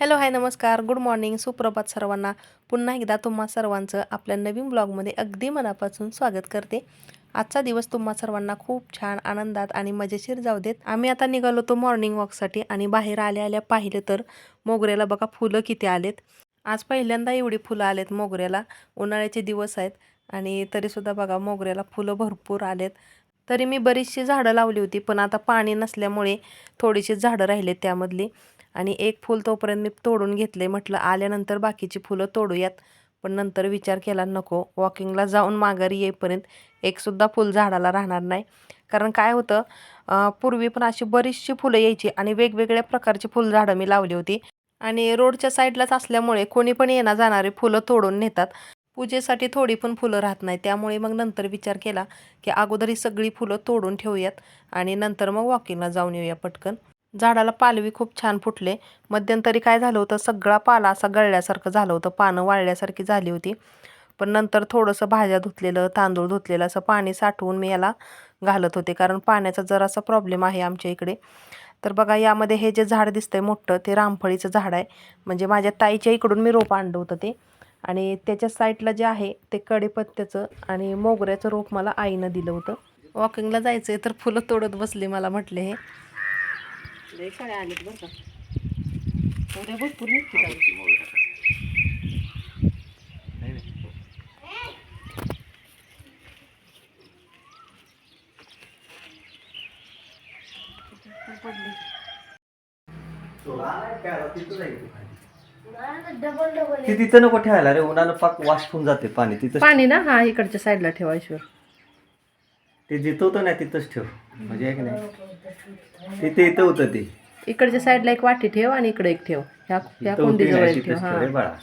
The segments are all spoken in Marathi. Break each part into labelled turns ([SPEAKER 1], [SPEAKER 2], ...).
[SPEAKER 1] हॅलो हाय नमस्कार. Good morning. सुप्रभात सर्वांना. पुन्हा एकदा तुम्हा सर्वांचं आपल्या नवीन ब्लॉगमध्ये अगदी मनापासून स्वागत करते. आजचा दिवस तुम्हा सर्वांना खूप छान आनंदात आणि मजेशीर जाऊ देत. आम्ही आता निघालो होतो मॉर्निंग वॉकसाठी आणि बाहेर आल्या आल्या पाहिलं तर मोगऱ्याला बघा फुलं किती आलेत. आज पहिल्यांदा एवढी फुलं आलेत मोगऱ्याला. उन्हाळ्याचे दिवस आहेत आणि तरीसुद्धा बघा मोगऱ्याला फुलं भरपूर आलेत. तरी मी बरीचशी झाडं लावली होती पण आता पाणी नसल्यामुळे थोडीशी झाडं राहिलेत त्यामधली. आणि एक फूल तोपर्यंत मी तोडून घेतले म्हटलं आल्यानंतर बाकीची फुलं तोडूयात. पण नंतर विचार केला नको वॉकिंगला जाऊन माघारी येईपर्यंत एकसुद्धा फुल झाडाला राहणार नाही. कारण काय होतं पूर्वी पण अशी बरीचशी फुलं यायची आणि वेगवेगळ्या प्रकारची फुलझाडं मी लावली होती. आणि रोडच्या साईडलाच असल्यामुळे कोणी पण येणं जाणारे फुलं तोडून नेतात. पूजेसाठी थोडी पण फुलं राहत नाही. त्यामुळे मग नंतर विचार केला की अगोदर ही सगळी फुलं तोडून ठेवूयात आणि नंतर मग वॉकिंगला जाऊन येऊया पटकन. झाडाला पालवी खूप छान फुटले. मध्यंतरी काय झालं होतं सगळा पाला असा गळल्यासारखं झालं होतं. पानं वाळल्यासारखी झाली होती. पण नंतर थोडंसं भाज्या धुतलेलं तांदूळ धुतलेलं असं पाणी साठवून मी याला घालत होते. कारण पाण्याचा जरासा प्रॉब्लेम आहे आमच्या इकडे. तर बघा यामध्ये हे जे झाड दिसतंय मोठं ते रामफळीचं झाड आहे. म्हणजे माझ्या ताईच्या इकडून मी रोप आणलं होतं ते. आणि त्याच्या साईडला जे आहे ते कडेपत्त्याचं आणि मोगऱ्याचं रोप मला आईनं दिलं होतं वॉकिंगला जायचं आहे तर फुलं तोडत बसले मला म्हटले हे. पडली.
[SPEAKER 2] ती तिथं नको ठेवायला रे उन्हानं पाक वाश होऊन जाते पाणी तिथं
[SPEAKER 1] पाणी ना? हा इकडच्या साईडला ठेवा ईश्वर
[SPEAKER 2] ते जिथं होतं ना तिथंच ठेव. म्हणजे आहे की नाही? तिथे इथं होतं ते.
[SPEAKER 1] इकडच्या साईडला एक वाटी ठेव आणि इकडे एक ठेव. ह्या ह्या
[SPEAKER 2] इथं होती
[SPEAKER 1] कुंडीजवळ
[SPEAKER 2] ना,
[SPEAKER 1] एक ठेव
[SPEAKER 2] तिथंच
[SPEAKER 1] हा
[SPEAKER 2] ठेव रे बाळा.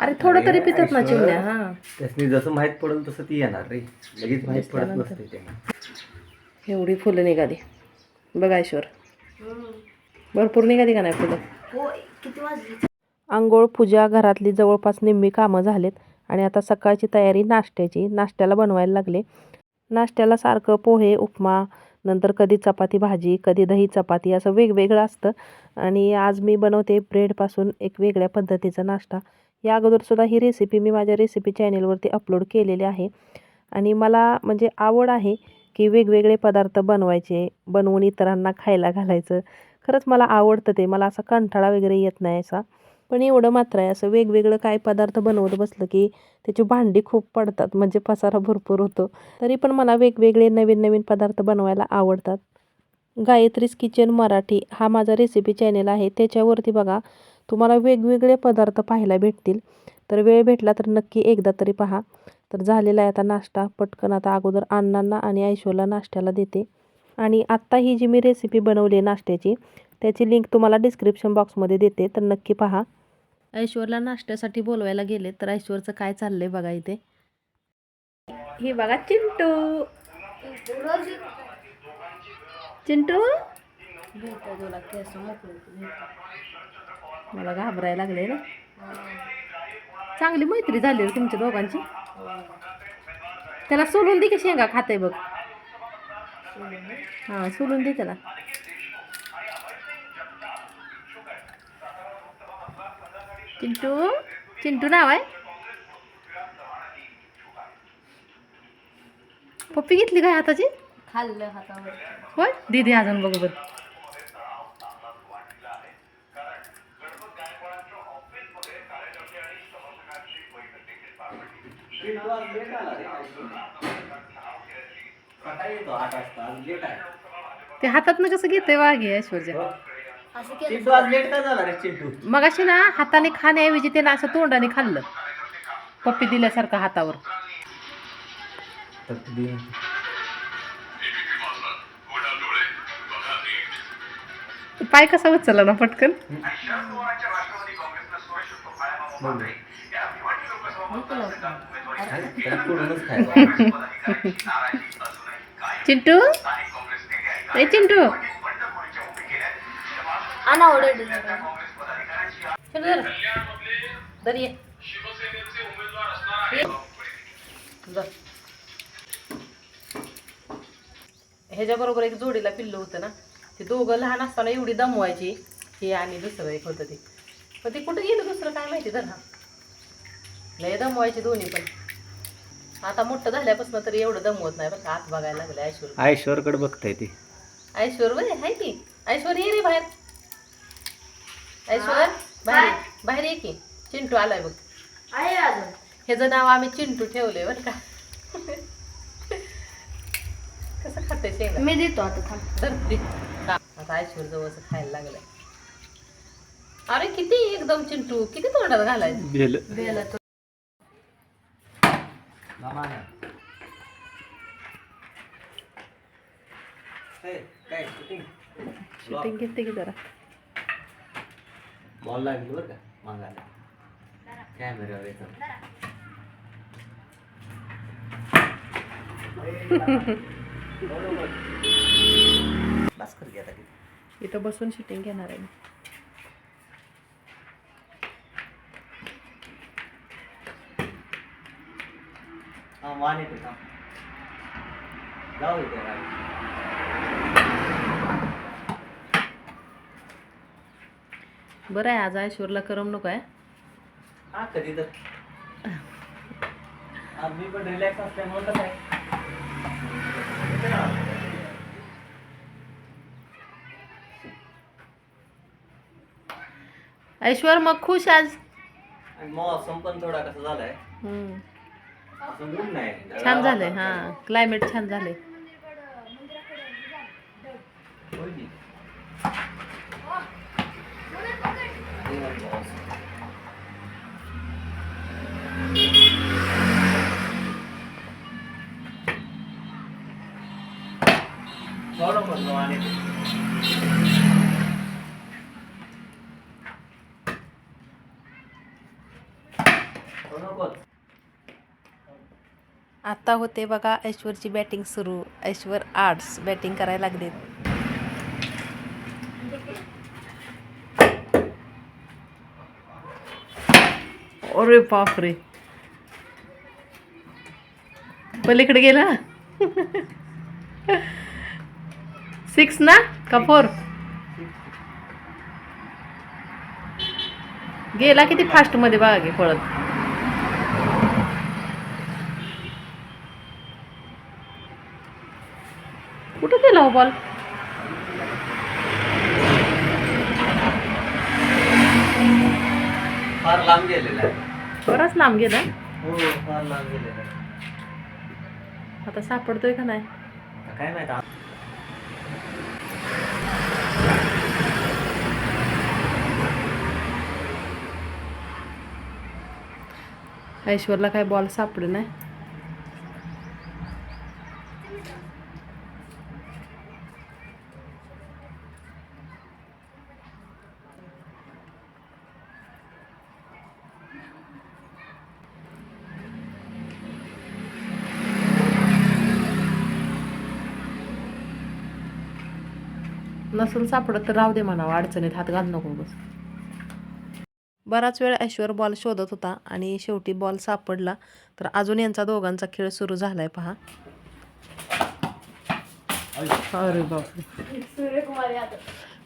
[SPEAKER 1] अरे. थोडं तरी पितात ना चिमण्या हा.
[SPEAKER 2] त्यासनी जसं माहीत पडेल तसं ती येणार रे. लगेच माहीत पडत नसते ते.
[SPEAKER 1] एवढी फुलं निघाली. बघा ईश्वर भरपूर निघाली का नाही फुलं आंघोळ पूजा घरातली जवळपास निम्मी कामं झालेत आणि आता सकाळची तयारी नाश्त्याची. नाश्त्याला बनवायला लागले. नाश्त्याला सारखं पोहे उपमा नंतर कधी चपाती भाजी कधी दही चपाती असं वेगवेगळं असतं. आणि आज मी बनवते ब्रेडपासून एक वेगळ्या पद्धतीचा नाश्ता. या अगोदरसुद्धा ही रेसिपी मी माझ्या रेसिपी चॅनेलवरती अपलोड केलेली आहे. आणि मला म्हणजे आवड आहे की वेगवेगळे पदार्थ बनवायचे बनवून इतरांना खायला घालायचं. खरंच मला आवडतं ते. मला असा कंटाळा वगैरे येत नाही असा. पण एवढं मात्र आहे. असं वेगवेगळं काय पदार्थ बनवत बसलं की त्याची भांडी खूप पडतात. म्हणजे पसारा भरपूर होतो. तरी पण मला वेगवेगळे नवीन नवीन पदार्थ बनवायला आवडतात. गायत्रीज किचन मराठी हा माझा रेसिपी चॅनेल आहे. त्याच्यावरती बघा तुम्हाला वेगवेगळे पदार्थ पाहायला भेटतील. तर वेळ भेटला तर नक्की एकदा तरी पहा. तर झालेला आहे आता नाश्ता. पटकन आता अगोदर अण्णांना आणि ऐश्वर्याला नाश्त्याला देते. आणि आत्ता ही जी मी रेसिपी बनवली आहे नाश्त्याची त्याची लिंक तुम्हाला डिस्क्रिप्शन बॉक्समध्ये देते. तर नक्की पहा. ऐश्वर्याला नाश्त्यासाठी बोलवायला गेले तर ऐश्वरचं काय चाललंय बघा इथे. ही बघा चिंटू. चिंटू? मला घाबरायला लागले ना चांगली मैत्री झाली रे तुमच्या दोघांची. त्याला सोलून दे की शेंगा खाते बघ. हां सोलून दे त्याला. चिंटू चिंटू नाव आहे. पप्पी घेतली काय हाताची
[SPEAKER 3] खाल्लं हातावर.
[SPEAKER 1] होय? दीदी अजून बघू बरं. ते हातात कसं घेते वाघे ऐश्वर्या?
[SPEAKER 3] असं केलं.
[SPEAKER 2] चिंटू आज लेट का झाला रे चिंटू?
[SPEAKER 1] मग अशी ना हाताने खाण्याऐवजी त्यानं असं तोंडाने खाल्लं. पप्पी दिल्यासारखं हातावर.
[SPEAKER 2] ते-
[SPEAKER 1] पाय कसा उचलला ना पटकन? चिंटू? ए चिंटू.
[SPEAKER 3] आणा जरा.
[SPEAKER 1] दर ये. ह्याच्याबरोबर एक जोडीला पिल्लू होतं ना. ते दोघं लहान असताना एवढी दमवायची. हे आणि दुसरं एक होतं ते. पण ते कुठं गेलं दुसरं काय माहिती तर हा. लय दमवायची दोन्ही पण. आता मोठं झाल्यापासून तरी एवढं दमवत नाही बरं का. आत बघायला लागलं ऐश्वर.
[SPEAKER 2] आयश्वरकडे बघताय ती.
[SPEAKER 1] ऐश्वर बरे आहे की? ऐश्वर ये रे बाहेर. ऐश्वर बाहेर ये. बाहेर ये की. चिंटू आलाय बघ.
[SPEAKER 3] आहे अजून.
[SPEAKER 1] ह्याचं नाव आम्ही चिंटू ठेवलंय बरं का. कसं खाते शेंगा?
[SPEAKER 3] मी देतो आता थांब.
[SPEAKER 1] आता ऐश्वर जवळच खायला लागलाय. अरे किती एकदम चिंटू. किती तोंडात घालायचं?
[SPEAKER 2] भेल
[SPEAKER 3] बेला तो
[SPEAKER 2] काय शूटिंग
[SPEAKER 1] शूटिंग घेते की जरा?
[SPEAKER 2] बॉल लागली बरं का? मागायला. कॅमेऱ्यावर येतो. बस कर घ्या
[SPEAKER 1] इथं बसून शूटिंग घेणार आहे मी.
[SPEAKER 2] हा येते का? जाऊ
[SPEAKER 1] बरं आहे आज ऐश्वरला करमणूक आहे.
[SPEAKER 2] हा कधी तर. आज मी पण रिलॅक्स असल्यामुळे कसं आहे?
[SPEAKER 1] ऐश्वर मग खुश आज?
[SPEAKER 2] मौसम पण थोडा कसा झालाय
[SPEAKER 1] हम्म.
[SPEAKER 2] असं ऊन नाही
[SPEAKER 1] छान झालंय हा. क्लायमेट छान झालंय. आता होते बघा ऐश्वरची बॅटिंग सुरू. ऐश्वर आर्ट्स बॅटिंग करायला लागलेत अरे बापरे. पलीकडे गेला? सिक्स ना? का फोर गेला किती फास्टमध्ये बघा गे पळत? हो बॉल
[SPEAKER 2] फार लांब गेलेला
[SPEAKER 1] बराच लांब गेला?
[SPEAKER 2] हो फार लांब गेलेला आहे.
[SPEAKER 1] आता सापडतोय का नाही?
[SPEAKER 2] काय माहीत
[SPEAKER 1] ऐश्वरला काय बॉल सापडे नाही. नसेल सापडत तर राहू दे म्हणावं अडचणीत हात घाल नको बस बराच वेळ ऐश्वर बॉल शोधत होता आणि शेवटी बॉल सापडला तर अजून यांचा दोघांचा खेळ सुरू झालाय पहा. अरे बापरे
[SPEAKER 3] सूर्यकुमार यादव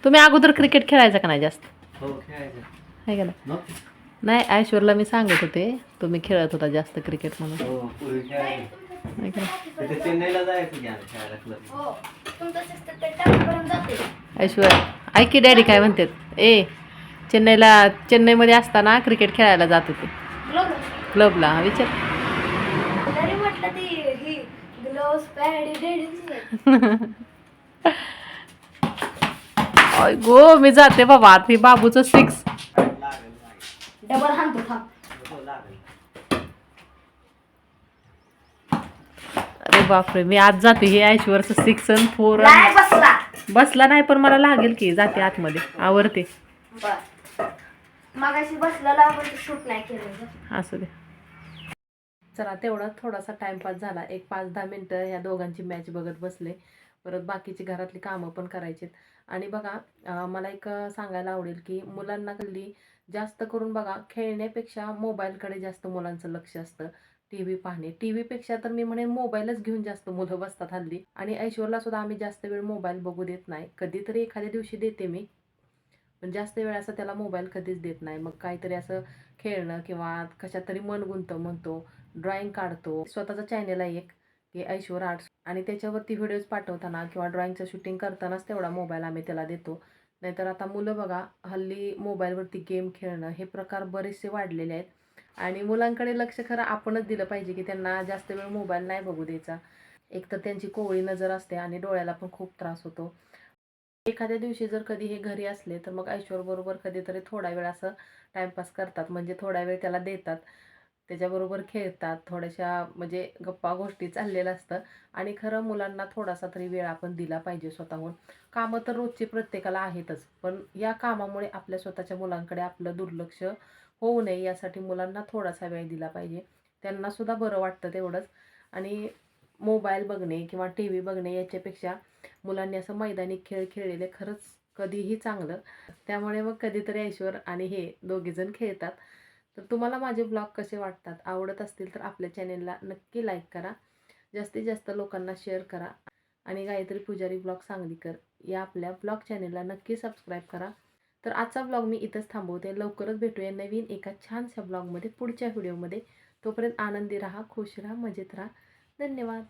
[SPEAKER 1] तुम्ही अगोदर क्रिकेट खेळायचं का नाही जास्त?
[SPEAKER 2] हो खेळायचं.
[SPEAKER 1] आहे का नाही? ऐश्वरला मी सांगत होते तुम्ही खेळत होता जास्त क्रिकेट म्हणून.
[SPEAKER 3] ते
[SPEAKER 1] ऐश्वर ऐक की डॅडी काय म्हणतात? ए चेन्नईला चेन्नईमध्ये असताना क्रिकेट खेळायला जात होते. क्लबला विचार.
[SPEAKER 3] ती ही
[SPEAKER 1] गो मी जाते बाबा. आता हे बाबूचं सिक्स
[SPEAKER 3] डबल हाणतो थांब
[SPEAKER 2] हो, लागेल
[SPEAKER 1] अरे बापरे मी आज जाते हे ऐश्वरचं सिक्स अन फोर
[SPEAKER 3] नाही बसला.
[SPEAKER 1] बसला नाही पण मला लागेल की जाते आतमध्ये. आवडते
[SPEAKER 3] बर. मगाशी बसलेला पण शूट नाही केलं
[SPEAKER 1] असू दे. चला तेवढा थोडासा टाइमपास झाला. एक पाच दहा मिनटं ह्या दोघांची मॅच बघत बसले. परत बाकीची घरातली कामं पण करायचीत. आणि बघा मला एक सांगायला आवडेल की मुलांना कल्ली जास्त करून बघा खेळण्यापेक्षा मोबाईलकडे जास्त मुलांचं लक्ष असतं. टी व्ही पाहणे. टी व्हीपेक्षा तर मी म्हणेन मोबाईलच घेऊन जास्त मुलं बसतात हल्ली. आणि ऐश्वरला सुद्धा आम्ही जास्त वेळ मोबाईल बघू देत नाही. कधीतरी एखाद्या दिवशी देते मी. पण जास्त वेळ असं त्याला मोबाईल कधीच देत नाही. मग काहीतरी असं खेळणं किंवा कशात तरी मन गुंत म्हणतो ड्रॉइंग काढतो. स्वतःचा चॅनल आहे एक की ऐश्वर आर्ट्स. आणि त्याच्यावरती व्हिडिओज पाठवताना किंवा ड्रॉइंगचं शूटिंग करतानाच तेवढा मोबाईल आम्ही त्याला देतो. नाहीतर आता मुलं बघा हल्ली मोबाईलवरती गेम खेळणं हे प्रकार बरेचसे वाढलेले आहेत. आणि मुलांकडे लक्ष खरं आपणच दिलं पाहिजे की त्यांना जास्त वेळ मोबाईल नाही बघू द्यायचा. एक तर त्यांची कोवळी नजर असते आणि डोळ्याला पण खूप त्रास होतो. एखाद्या दिवशी जर कधी हे घरी असले तर मग ऐश्वरबरोबर कधीतरी थोडा वेळ असं टाईमपास करतात. म्हणजे थोडा वेळ त्याला देतात. त्याच्याबरोबर खेळतात. थोड्याशा म्हणजे गप्पा गोष्टी चाललेलं असतं आणि खरं मुलांना थोडासा तरी वेळ आपण दिला पाहिजे स्वतःहून. कामं तर रोजची प्रत्येकाला आहेतच. पण या कामामुळे आपल्या स्वतःच्या मुलांकडे आपलं दुर्लक्ष होऊ नये यासाठी मुलांना थोडासा वेळ दिला पाहिजे. त्यांनासुद्धा बरं वाटतं तेवढंच. आणि मोबाईल बघणे किंवा टी व्ही बघणे याच्यापेक्षा मुलांनी असं मैदानी खेळ खेळलेले खरंच कधीही चांगलं. त्यामुळे मग कधीतरी ऐश्वर आणि हे दोघेजण खेळतात. तर तुम्हाला माझे ब्लॉग कसे वाटतात आवडत असतील तर आपल्या चॅनेलला नक्की लाईक करा. जास्तीत जास्त लोकांना शेअर करा. आणि गायत्री पुजारी ब्लॉग सांगलीकर या आपल्या ब्लॉग चॅनेलला नक्की सबस्क्राईब करा. तर आजचा ब्लॉग मी इथंच थांबवते. लवकरच भेटूया नवीन एका छानशा ब्लॉगमध्ये पुढच्या व्हिडिओमध्ये तोपर्यंत आनंदी राहा खुश राहा मजेत राहा. धन्यवाद.